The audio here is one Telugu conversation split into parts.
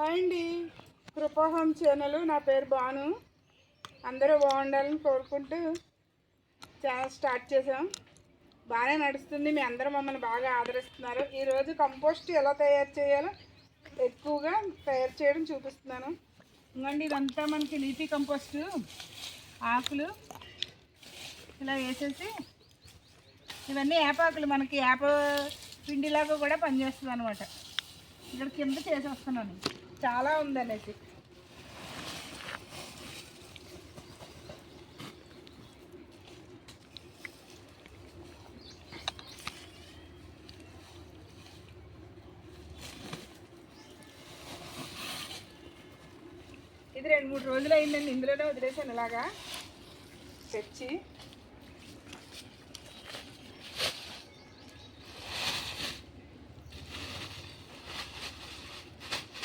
హాయ్ అండి. కృపాహోమ్ ఛానల్ నా పేరు బాను అందరూ బాగుండాలని కోరుకుంటూ ఛానల్ స్టార్ట్ చేసాం బాగానే నడుస్తుంది. మీ అందరూ మమ్మల్ని బాగా ఆదరిస్తున్నారు. ఈరోజు కంపోస్ట్ ఎలా తయారు చేయాలో ఎక్కువగా తయారు చేయడం చూపిస్తున్నాను. ఇంకండి ఇదంతా మనకి లీఫీ కంపోస్ట్. ఆకులు ఇలా వేసేసి ఇవన్నీ ఏపాకులు. మనకి ఏప పిండిలాగా కూడా పనిచేస్తుంది అనమాట ఇక్కడ కింద చేసేస్తున్నాను. చాలా ఉందనేసి. ఇది రెండు మూడు రోజులు అయిందండి ఇందులోనే వదిలేసాను ఇలాగా. తెచ్చి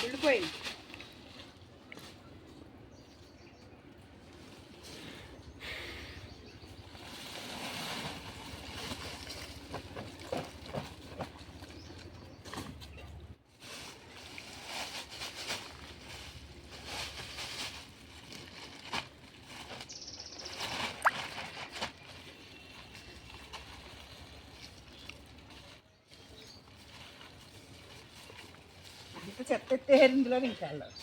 వెళ్ళిపోయింది అంత చెత్త ఎత్తేరు ఇందులో ఇంకా వెళ్ళదు.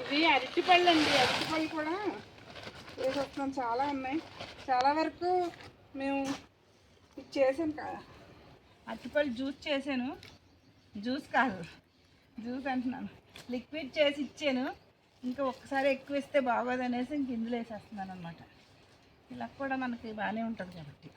ఇవి అరటిపళ్ళు అండి అరటిపళ్ళు కూడా వేసొస్తున్నాం చాలా ఉన్నాయి. చాలా వరకు మేము ఇది చేసాను కదా అరటిపళ్ళు జ్యూస్ చేశాను. జ్యూస్ కాదు జ్యూస్ అంటున్నాను. లిక్విడ్ చేసి ఇచ్చాను. ఇంకా ఒక్కసారి ఎక్కువ ఇస్తే బాగోదు అనేసి ఇంక ఇందులో వేసేస్తున్నాను అనమాట ఇలా కూడా మనకి బాగానే ఉంటుంది కాబట్టి.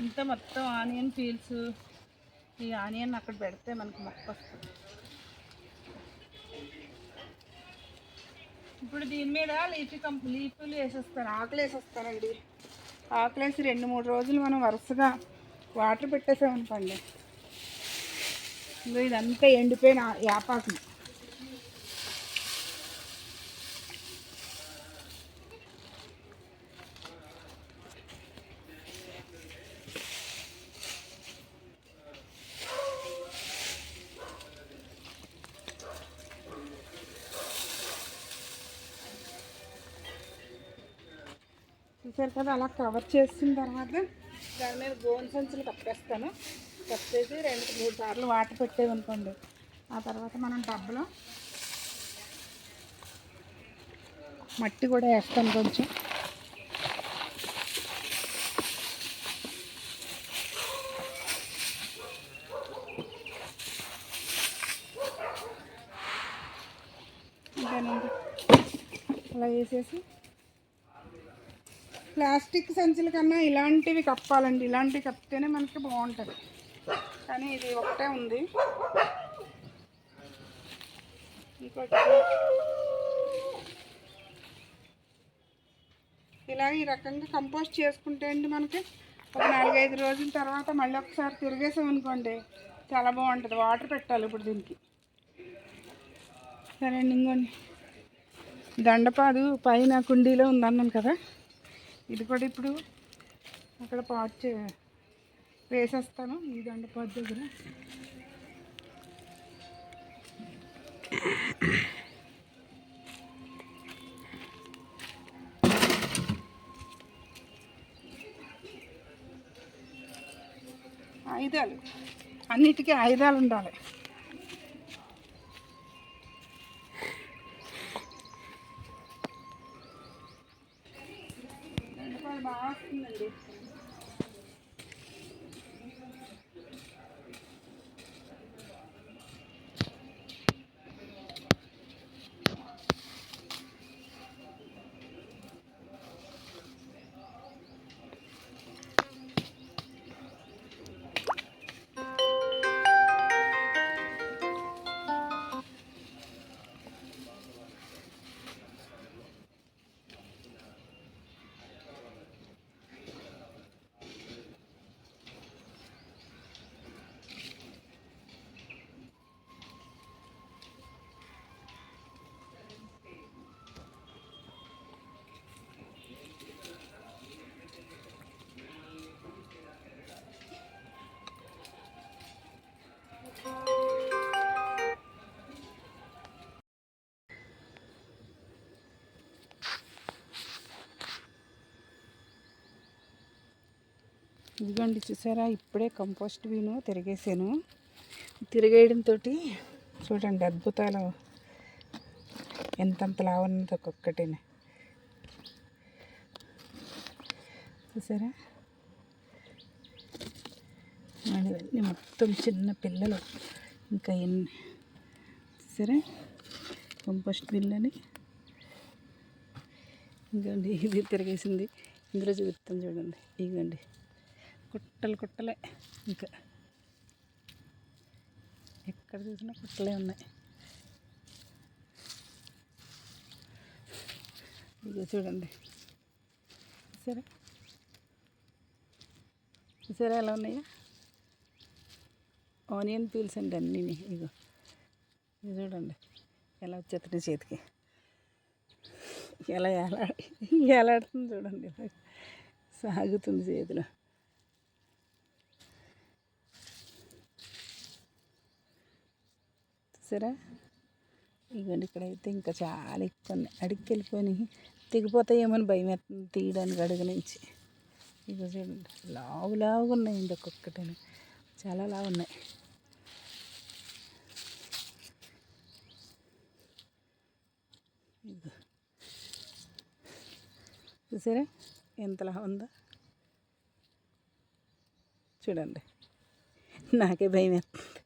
అంతా మొత్తం ఆనియన్ పీల్స్ ఈ ఆనియన్ అక్కడ పెడితే మనకు మొక్క వస్తుంది. ఇప్పుడు దీని మీద లీఫ్ కంప్ లీఫ్లు వేసేస్తారు ఆకులు వేసేస్తారండి. ఆకులు వేసి రెండు మూడు రోజులు మనం వరుసగా వాటర్ పెట్టేసామనుకోండి. ఇదంతా ఎండిపోయిన యాపాకులు. చూసారు కదా అలా కవర్ చేసిన తర్వాత దాని మీద గోన్ సంచులు కప్పేస్తాను. కప్పేసి రెండు మూడు సార్లు వాటర్ పెట్టేవనుకోండి ఆ తర్వాత మనం డబ్బలో మట్టి కూడా వేస్తాను కొంచెం. అలా వేసేసి ప్లాస్టిక్ సంచుల కన్నా ఇలాంటివి కప్పాలండి. ఇలాంటివి కప్పితేనే మనకి బాగుంటుంది. కానీ ఇది ఒకటే ఉంది. ఇంకోటి. ఇలా ఈ రకంగా కంపోస్ట్ చేసుకుంటే అండి మనకి ఒక నాలుగైదు రోజుల తర్వాత మళ్ళీ ఒకసారి తిరిగేసాం అనుకోండి చాలా బాగుంటుంది. వాటర్ పెట్టాలి ఇప్పుడు దీనికి. సరే అండి ఇంకోండి. దండపాదు పైన కుండీలో ఉందన్నాను కదా. ఇది కూడా ఇప్పుడు అక్కడ పాట్ చే వేసేస్తాను. ఈ దండపాటు దగ్గర. ఆయుధాలు. అన్నిటికీ ఆయుధాలు ఉండాలి. ఇదిగోండి చూసారా? ఇప్పుడే కంపోస్ట్ వీను తిరిగేసాను. తిరిగేయడంతో చూడండి అద్భుతాలు. ఎంతంత లావున్నది ఒక్కొక్కటిని. చూసారా? ఇవన్నీ మొత్తం చిన్న పిల్లలు. ఇంకా ఎన్ని? చూసారా? కంపోస్ట్ బిల్లని ఇంకండి ఇది తిరిగేసింది. ఇందులో చూపిస్తాను చూడండి. ఇగండి కుట్టలు కుట్టలే ఇంకా. ఎక్కడ చూసినా కుట్టలే ఉన్నాయి. ఇగో చూడండి. సరే సరే ఎలా ఉన్నాయా? ఆనియన్ పీల్స్ అండి అన్నీ ఇగో ఇది చూడండి. ఎలా వచ్చేస్తుంది చేతికి? ఎలా ఎలా ఎలాడుతుంది చూడండి. సాగుతుంది చేతిలో. చూసారా? ఇవ్వండి ఇక్కడైతే ఇంకా చాలా ఎక్కువ ఉన్నాయి. అడిగి వెళ్ళిపోయి తెగిపోతాయేమని భయం వేస్తుంది తీయడానికి అడుగు నుంచి. ఇక చూడండి. లావు లావుగా ఉన్నాయండి ఒక్కొక్కటి చాలా లావు ఉన్నాయి. చూసారా? ఎంతలా ఉందో. చూడండి. నాకే భయం వేస్తుంది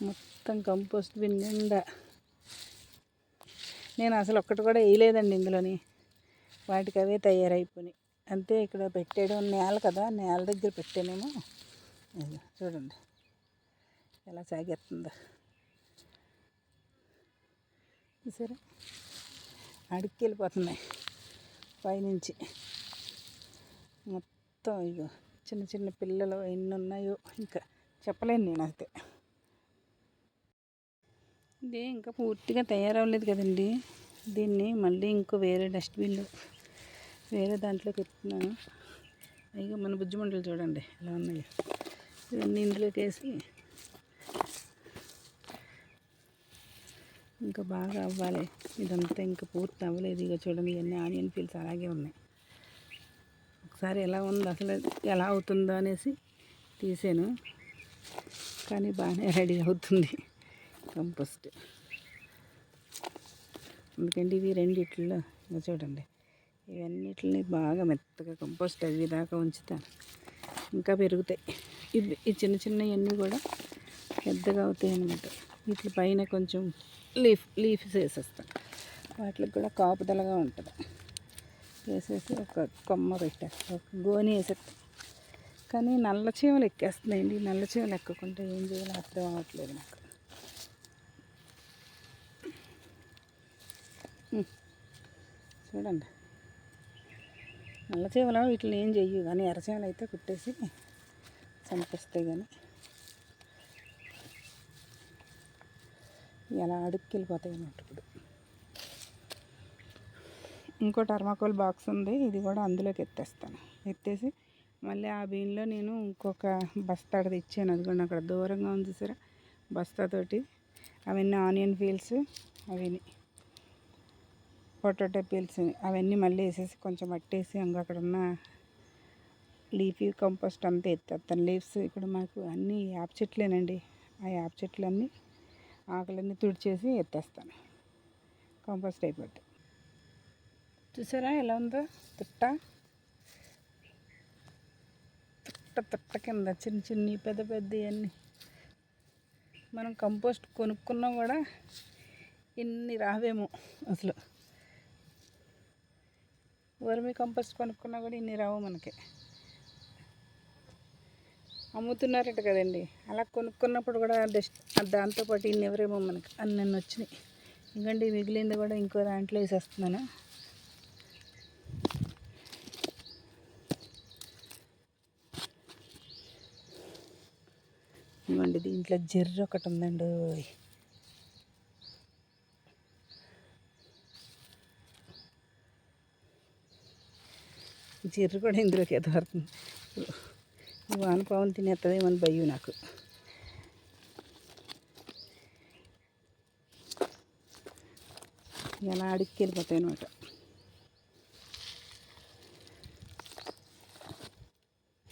మొత్తం కంపోస్ట్ బిన్ నిండా. నేను అసలు ఒక్కటి కూడా వేయలేదండి ఇందులోని. వాటికి అవే తయారైపోయినాయి. అంతే ఇక్కడ పెట్టేయడం నేల కదా నేల దగ్గర పెట్టానేమో. చూడండి. ఎలా సాగేస్తుందో. సరే అడిక్కి వెళ్ళిపోతున్నాయి పైనుంచి. మొత్తం ఇగో చిన్న చిన్న పిల్లలు ఎన్ని ఉన్నాయో ఇంకా చెప్పలేను నేను అయితే ఇది ఇంకా పూర్తిగా తయారవ్వలేదు కదండి. దీన్ని మళ్ళీ ఇంకో వేరే డస్ట్బిన్లో వేరే దాంట్లోకి ఎత్తున్నాను పైగా మన బుజ్జిమండలు చూడండి ఎలా ఉన్నాయి. ఇవన్నీ ఇందులోకి వేసి ఇంకా బాగా అవ్వాలి. ఇదంతా ఇంకా పూర్తి అవ్వలేదు. ఇక చూడండి ఇవన్నీ ఆనియన్ పీల్స్ అలాగే ఉన్నాయి. ఒకసారి ఎలా ఉంది అసలు ఎలా అవుతుందో అనేసి తీసాను. కానీ బాగానే రెడీ అవుతుంది. కంపోస్ట్ ఎందుకంటే ఇవి రెండిట్లో ఇంకా చూడండి. ఇవన్నిటిని బాగా మెత్తగా కంపోస్ట్ అవి దాకా ఉంచుతాను ఇంకా పెరుగుతాయి. ఇవి ఈ చిన్న చిన్నవన్నీ కూడా పెద్దగా అవుతాయి అనమాట వీటి పైన కొంచెం లీఫ్ లీఫ్స్ వేసేస్తాను వాటికి కూడా కాపుదలగా ఉంటుంది. వేసేసి ఒక కొమ్మ పెట్టేస్తాను ఒక గోని వేసేస్తాను కానీ నల్ల చీమలు ఎక్కేస్తున్నాయండి. నల్ల చీమలు ఎక్కకుండా ఏం చేయాలో అర్థం అవ్వట్లేదు నాకు. చూడండి. నల్ల చేపలు వీటిని ఏం చెయ్యు కానీ ఎర్రచీమలు అయితే కుట్టేసి చంపేస్తాయి కానీ. ఎలా అడుక్కి వెళ్ళిపోతాయి అన్నట్టు ఇప్పుడు. ఇంకో టర్మాకోల్ బాక్స్ ఉంది ఇది కూడా అందులోకి ఎత్తేస్తాను. ఎత్తేసి మళ్ళీ ఆ బీన్లో నేను ఇంకొక బస్తాడు తెచ్చాను. అది కూడా అక్కడ దూరంగా ఉంది సరే బస్తాతోటి అవన్నీ ఆనియన్ పీల్స్ అవన్నీ. పొటాటో పీల్స్ అవన్నీ మళ్ళీ వేసేసి కొంచెం మట్టేసి ఇంకా అక్కడ ఉన్న లీఫీ కంపోస్ట్ అంతా ఎత్తేస్తాను. లీవ్స్ ఇక్కడ మాకు అన్నీ యాప్ చెట్లేనండి. ఆ యాప్ చెట్లన్నీ ఆకులన్నీ తుడిచేసి ఎత్తేస్తాను. కంపోస్ట్ అయిపోద్ది చూసారా ఎలా ఉందో? తుట్ట. తుట్ట తుట్ట కింద చిన్న చిన్ని పెద్ద పెద్ద అన్నీ మనం కంపోస్ట్ కొనుక్కున్నా కూడా ఇన్ని రావేమో అసలు. వర్మి కంపోస్ట్ కొనుక్కున్నా కూడా ఇన్ని రావు మనకి. అమ్ముతున్నారట కదండి. అలా కొనుక్కున్నప్పుడు కూడా డస్ట్ దాంతోపాటు ఇన్ని ఎవరేమో మనకి అన్ని వచ్చినాయి. ఇంకండి మిగిలింది కూడా ఇంకో దాంట్లో వేసేస్తున్నాను. ఇవ్వండి దీంట్లో జర్రు ఒకటి ఉందండి జీర్రు కూడా ఇందులోకి ఎదవడుతుంది వానపావులు తినేస్తుందేమని భయం నాకు. ఎలా అడిక్కి వెళ్ళిపోతాయి అనమాట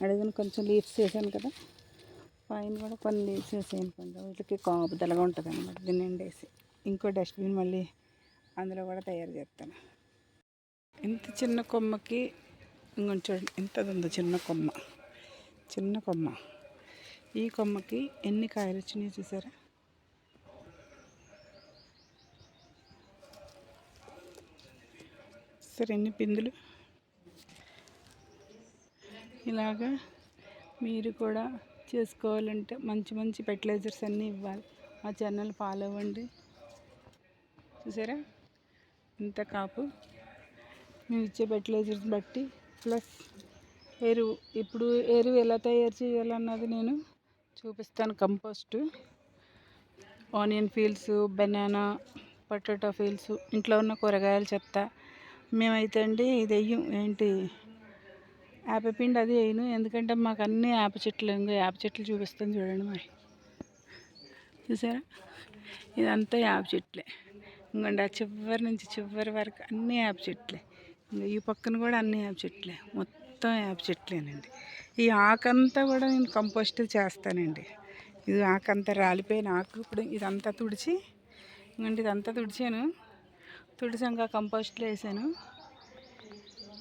అడుగున కొంచెం లీవ్స్ వేసాను కదా పైన కూడా కొన్ని లీవ్స్ వేసాను కొంచెం. వీటికి కాపుదలగా ఉంటుంది అనమాట దీన్ని ఎండేసి. ఇంకో డస్ట్బిన్ మళ్ళీ అందులో కూడా తయారు చేస్తాను. ఇంత చిన్న కొమ్మకి ఇంకొంచెం చూడండి. ఎంత ఉందో చిన్న కొమ్మ. చిన్న కొమ్మ. ఈ కొమ్మకి ఎన్ని కాయలు వచ్చినాయి చూసారా? సరే ఎన్ని పిందులు? ఇలాగా మీరు కూడా చేసుకోవాలంటే మంచి మంచి ఫెర్టిలైజర్స్ అన్నీ ఇవ్వాలి. మా ఛానల్ ఫాలో అవ్వండి. చూసారా? ఇంత కాపు. మేము ఇచ్చే ఫెర్టిలైజర్స్ బట్టి ప్లస్ ఎరువు. ఇప్పుడు ఎరువు ఎలా తయారు చేయాలన్నది నేను చూపిస్తాను compost. Onion peels banana potato peels ఇంట్లో ఉన్న కూరగాయల చెత్త మేమైతే అండి ఇది వెయ్యం ఏంటి? పిండి అది వేయను ఎందుకంటే మాకు అన్ని యాప చెట్లు ఇంకో చెట్లు చూపిస్తాను చూడండి మరి. చూసారా? ఇదంతా యాప చెట్లే. ఇంకండి ఆ చివరి నుంచి చివరి వరకు అన్ని యాప చెట్లే. ఈ పక్కన కూడా అన్ని యాప్ చెట్లే. మొత్తం యాప్ చెట్లేనండి. ఈ ఆకంతా కూడా నేను కంపోస్ట్ చేస్తానండి. ఇది ఆకంతా రాలిపోయిన ఆకు ఇప్పుడు ఇదంతా తుడిచి ఇంకంటే ఇదంతా తుడిచాను. తుడిచి ఇంకా కంపోస్ట్లో వేసాను.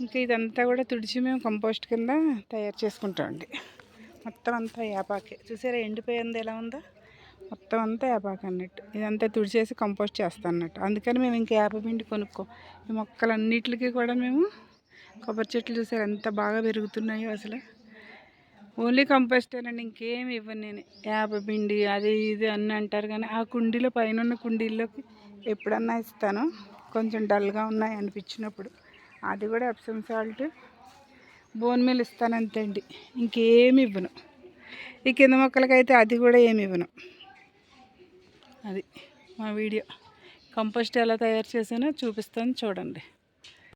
ఇంకా ఇదంతా కూడా తుడిచి మేము కంపోస్ట్ కింద తయారు చేసుకుంటామండి. మొత్తం అంతా వేపాకే చూసారా ఎండిపోయింది ఎలా ఉందో? మొత్తం అంతా వేపాకు అన్నట్టు ఇదంతా తుడిచేసి కంపోస్ట్ చేస్తాం అన్నట్టు అందుకని మేము ఇంకా యాప పిండి కొనుక్కో. ఈ మొక్కలన్నిటికీ కూడా మేము కొబ్బరి చెట్లు చూసారు. ఎంత బాగా పెరుగుతున్నాయో అసలు. ఓన్లీ కంపోస్టేనండి ఇంకేమి ఇవ్వను నేను. యాప పిండి అది ఇది అన్నీ అంటారు కానీ ఆ కుండీలో పైన ఉన్న కుండీల్లోకి ఎప్పుడన్నా ఇస్తాను. కొంచెం డల్గా ఉన్నాయి అనిపించినప్పుడు. అది కూడా ఎప్సమ్ సాల్ట్. బోన్ మీల్ ఇస్తాను అంతే అండి. ఇంకేమి ఇవ్వను. ఈ కింద మొక్కలకైతే అది కూడా ఏమి ఇవ్వను. అది మా వీడియో. కంపోస్ట్ ఎలా తయారు చేసానో చూపిస్తాను చూడండి.